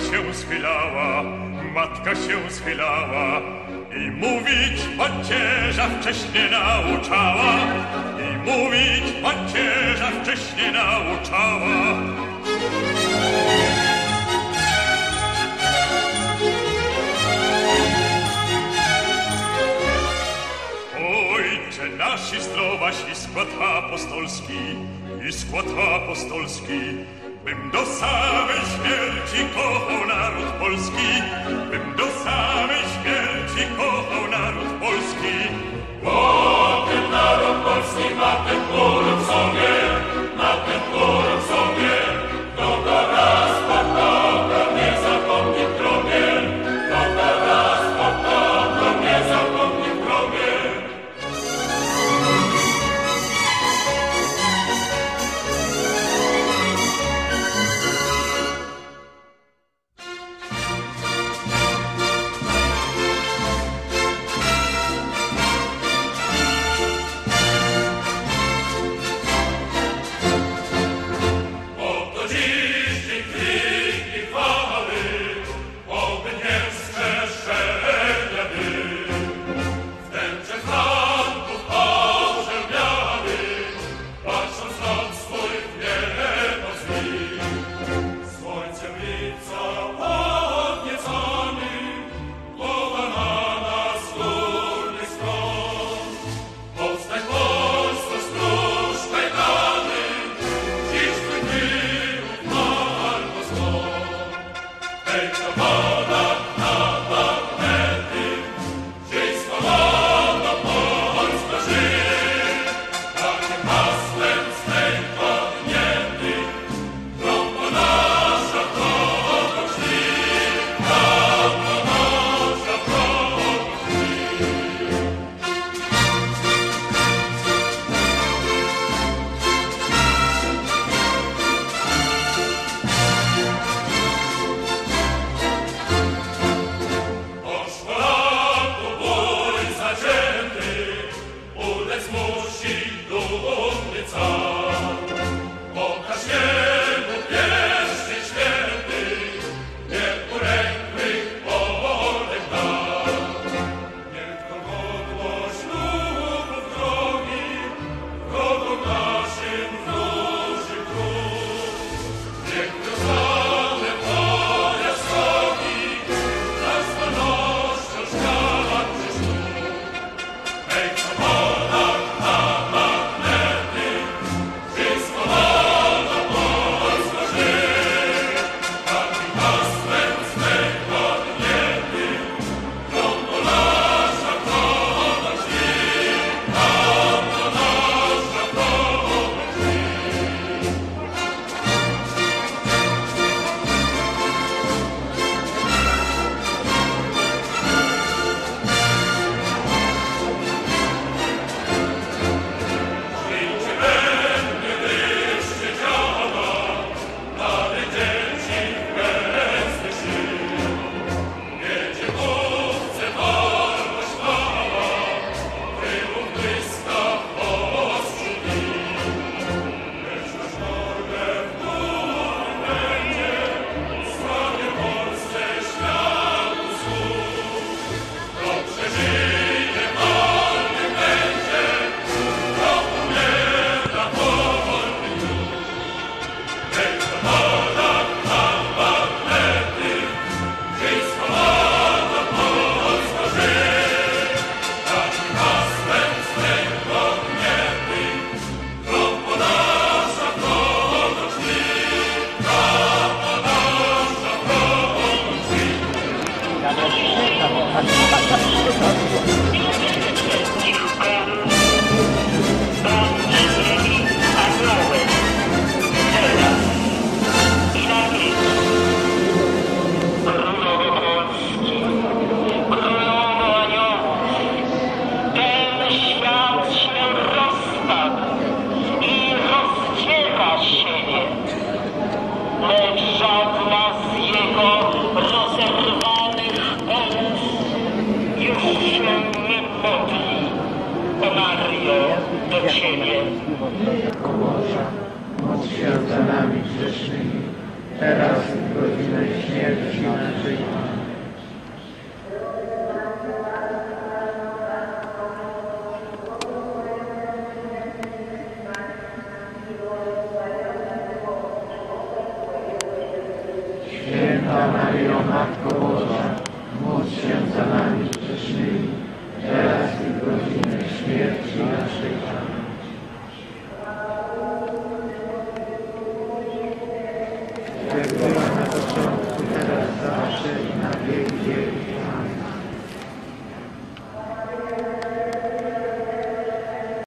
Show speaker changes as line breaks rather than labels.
się schylała, matka się schylała i mówić macierza wcześnie nauczała, i mówić macierza wcześnie nauczała. Ojcze nasz i zdrowaś i skład apostolski, i skład apostolski, Bym do samej śmierci kochał naród polski. Mario, do
Ciebie. Boże, módl się za nami
grzesznymi, teraz i w godzinę śmierci naszej. Święta Maryjo, Matko Boża, śmierci